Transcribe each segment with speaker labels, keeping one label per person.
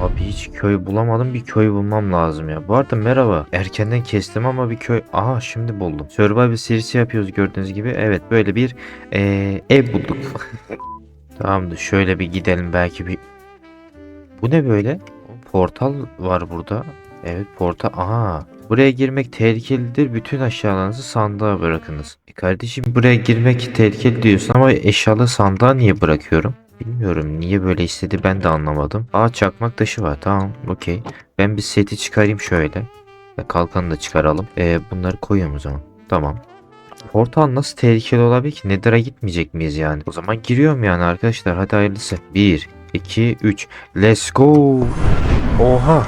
Speaker 1: Abi hiç köy bulamadım bir köy bulmam lazım ya. Bu arada merhaba. Erkenden kestim ama bir köy. Aha şimdi buldum. Survival serisi yapıyoruz gördüğünüz gibi. Evet böyle bir eee, ev bulduk. Tamamdır şöyle bir gidelim belki bir. Bu ne böyle? Portal var burada. Evet portal. Aha. Buraya girmek tehlikelidir. Bütün eşyalarınızı sandığa bırakınız. E kardeşim buraya girmek tehlikeli diyorsun ama eşyalı sandığa niye bırakıyorum? Bilmiyorum niye böyle istedi ben de anlamadım. Aa çakmak taşı var tamam okey. Ben bir seti çıkarayım şöyle. Ve kalkanı da çıkaralım. Ee, bunları koyuyorum o zaman. Tamam. Portal nasıl tehlikeli olabilir ki? Nether'a gitmeyecek miyiz yani? O zaman giriyorum yani arkadaşlar. Hadi hayırlısı. 1, 2, 3. Let's go. Oha.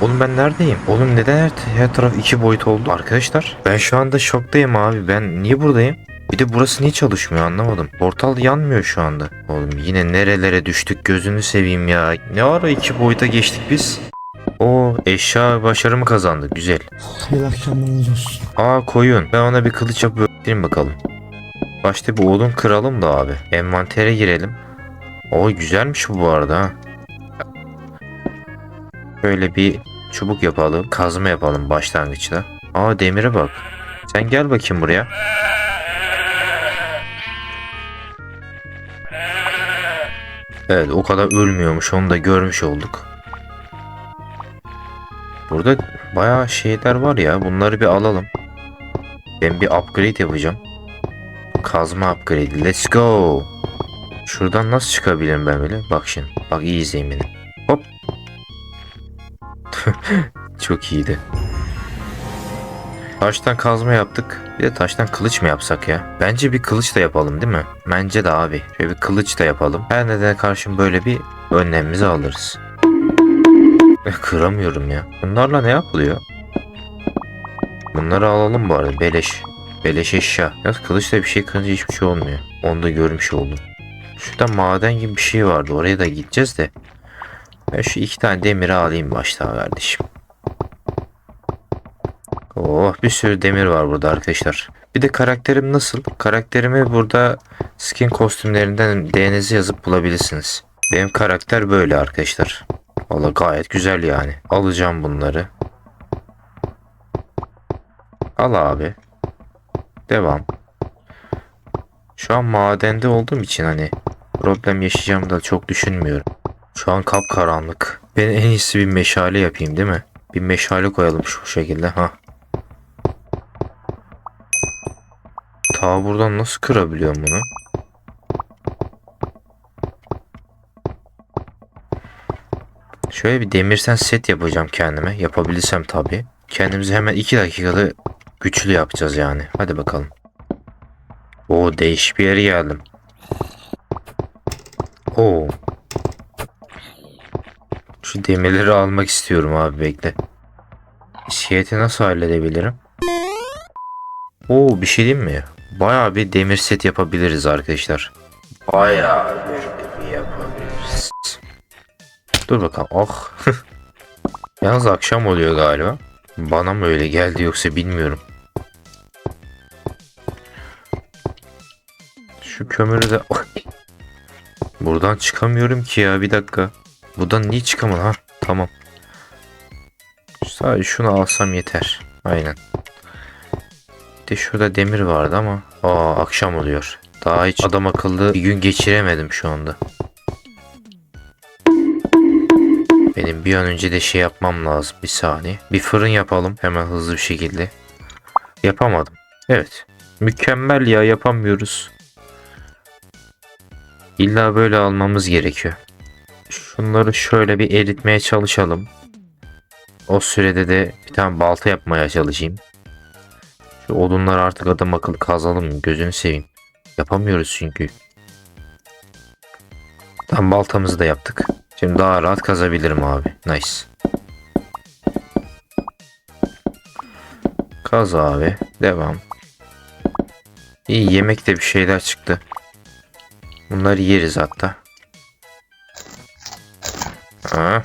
Speaker 1: Oğlum ben neredeyim? Oğlum neden her, her taraf iki boyut oldu? Arkadaşlar ben şu anda şoktayım abi. Ben niye buradayım? Bir de burası niye çalışmıyor anlamadım. Portal yanmıyor şu anda. Oğlum yine nerelere düştük gözünü seveyim ya. Ne ara iki boyuta geçtik biz? O eşya başarımı kazandı. Güzel.
Speaker 2: Hayırlı akşamlarınız olsun.
Speaker 1: Aa koyun. Ben ona bir kılıç yapıp bakalım. Başta bir odun kıralım da abi. Envantere girelim. O güzelmiş bu bu arada ha. Böyle bir çubuk yapalım. Kazma yapalım başlangıçta. Aa demire bak. Sen gel bakayım buraya. Evet o kadar ölmüyormuş onu da görmüş olduk. Burada bayağı şeyler var ya bunları bir alalım. Ben bir upgrade yapacağım. Kazma upgrade. Let's go. Şuradan nasıl çıkabilirim ben böyle? Bak şimdi. Bak iyi izleyin. Hop. Çok iyiydi. Taştan kazma yaptık. Bir de taştan kılıç mı yapsak ya? Bence bir kılıç da yapalım değil mi? Bence de abi. Şöyle bir kılıç da yapalım. Her nedene karşın böyle bir önlemimizi alırız. Kıramıyorum ya. Bunlarla ne yapılıyor? Bunları alalım arada. Beleş. Beleş eşya. Ya kılıçla bir şey kırınca hiçbir şey olmuyor. Onu da görmüş oldum. Şurada maden gibi bir şey vardı. Oraya da gideceğiz de. Ben şu iki tane demiri alayım başta kardeşim. Oh bir sürü demir var burada arkadaşlar. Bir de karakterim nasıl? Karakterimi burada skin kostümlerinden DNS yazıp bulabilirsiniz. Benim karakter böyle arkadaşlar. Valla gayet güzel yani. Alacağım bunları. Al abi. Devam. Şu an madende olduğum için hani problem yaşayacağımı da çok düşünmüyorum. Şu an kapkaranlık. Ben en iyisi bir meşale yapayım değil mi? Bir meşale koyalım şu şekilde. ha. Ta buradan nasıl kırabiliyorum bunu? Şöyle bir demirsen set yapacağım kendime. Yapabilirsem tabii. Kendimizi hemen 2 dakikada güçlü yapacağız yani. Hadi bakalım. Oo değişik bir yere geldim. Oo. Şu demirleri almak istiyorum abi bekle. İskeleti nasıl halledebilirim? Oo bir şey diyeyim mi? Bayağı bir demir set yapabiliriz arkadaşlar. Bayağı bir yapabiliriz. Dur bakalım. Oh. Yalnız akşam oluyor galiba. Bana mı öyle geldi yoksa bilmiyorum. Şu kömürü de... Buradan çıkamıyorum ki ya bir dakika. Buradan niye çıkamadım ha? Tamam. Sadece şunu alsam yeter. Aynen. De şurada demir vardı ama. Aa akşam oluyor. Daha hiç adam akıllı bir gün geçiremedim şu anda. Benim bir an önce de şey yapmam lazım. Bir saniye. Bir fırın yapalım hemen hızlı bir şekilde. Yapamadım. Evet. Mükemmel ya yapamıyoruz. İlla böyle almamız gerekiyor. Şunları şöyle bir eritmeye çalışalım. O sürede de bir tane balta yapmaya çalışayım. Şu odunları artık adam akıllı kazalım? Gözünü seveyim. Yapamıyoruz çünkü. Tam baltamızı da yaptık. Şimdi daha rahat kazabilirim abi. Nice. Kaz abi. Devam. İyi yemekte bir şeyler çıktı. Bunları yeriz hatta. Ha.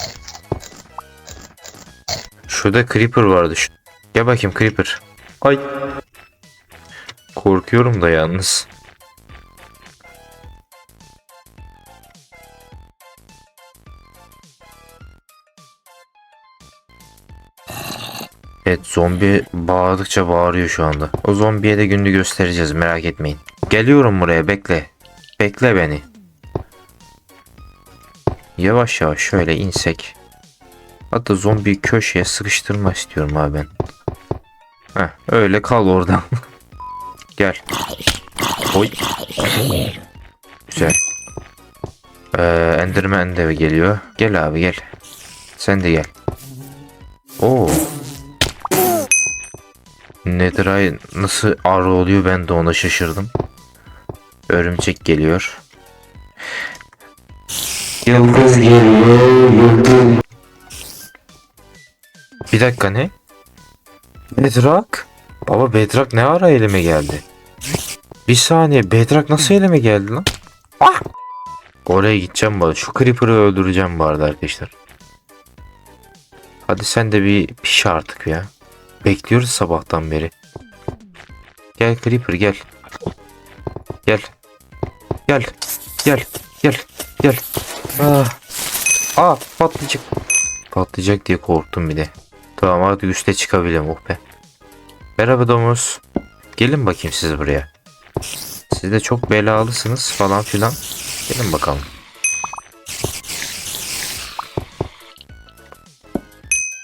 Speaker 1: Şurada creeper vardı. Gel bakayım creeper. Ay. Korkuyorum da yalnız. Evet zombi bağırdıkça bağırıyor şu anda. O zombiye de gününü göstereceğiz merak etmeyin. Geliyorum buraya bekle. Bekle beni. Yavaş yavaş şöyle insek. Hatta zombi köşeye sıkıştırma istiyorum abi ben. Heh, öyle kal oradan. Gel. Oy. Güzel. Ee, Enderman de geliyor. Gel abi gel. Sen de gel. Oo. Netherite nasıl arı oluyor ben de ona şaşırdım. Örümcek geliyor. Yıldız geliyor. Yıldız. Bir dakika ne? Bedrock? Baba Bedrock ne ara elime geldi? Bir saniye Bedrock nasıl elime geldi lan? Ah! Oraya gideceğim bu arada. Şu Creeper'ı öldüreceğim bu arada arkadaşlar. Hadi sen de bir piş artık ya. Bekliyoruz sabahtan beri. Gel Creeper gel. Gel. Gel. Gel. Gel. Gel. Ah. Aa patlayacak. Patlayacak diye korktum bir de. Tamam artık üste çıkabilirim oh be. Merhaba domuz. Gelin bakayım siz buraya. Siz de çok belalısınız falan filan. Gelin bakalım.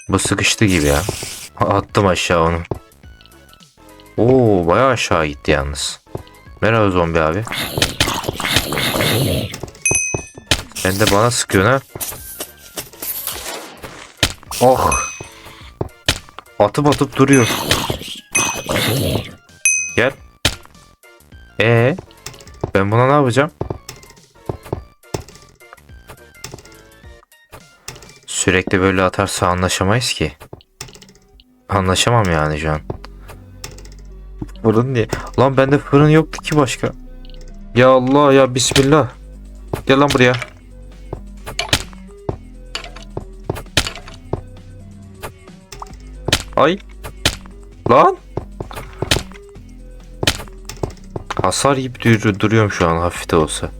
Speaker 1: Bu sıkıştı gibi ya. Attım aşağı onu. Oo bayağı aşağı gitti yalnız. Merhaba zombi abi. Sen de bana sıkıyorsun ha. Oh. Atıp atıp duruyor. Gel. Ee, ben buna ne yapacağım? Sürekli böyle atarsa anlaşamayız ki. Anlaşamam yani şu an. Fırın diye. Lan bende fırın yoktu ki başka. Ya Allah ya Bismillah. Gel lan buraya. Ay. Lan. Hasar yiyip dur- duruyorum şu an hafif de olsa.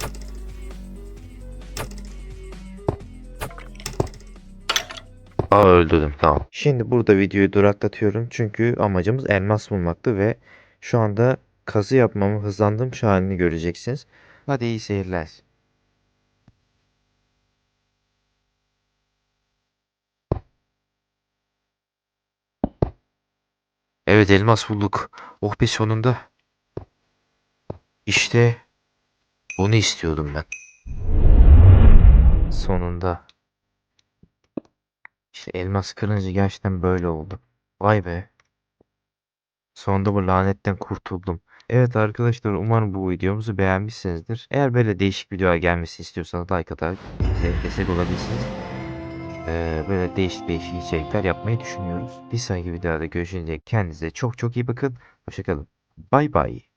Speaker 1: Aa öldürdüm tamam. Şimdi burada videoyu duraklatıyorum çünkü amacımız elmas bulmaktı ve şu anda kazı yapmamı hızlandırmış halini göreceksiniz. Hadi iyi seyirler. Evet elmas bulduk. Oh be sonunda. İşte bunu istiyordum ben. Sonunda. İşte elmas kırınca gerçekten böyle oldu. Vay be. Sonunda bu lanetten kurtuldum. Evet arkadaşlar umarım bu videomuzu beğenmişsinizdir. Eğer böyle değişik videolar gelmesini istiyorsanız like atarak bize destek olabilirsiniz. Ee, böyle değişik değişik içerikler yapmayı düşünüyoruz. Bir sonraki videoda görüşünce kendinize çok çok iyi bakın. Hoşçakalın. Bay bay.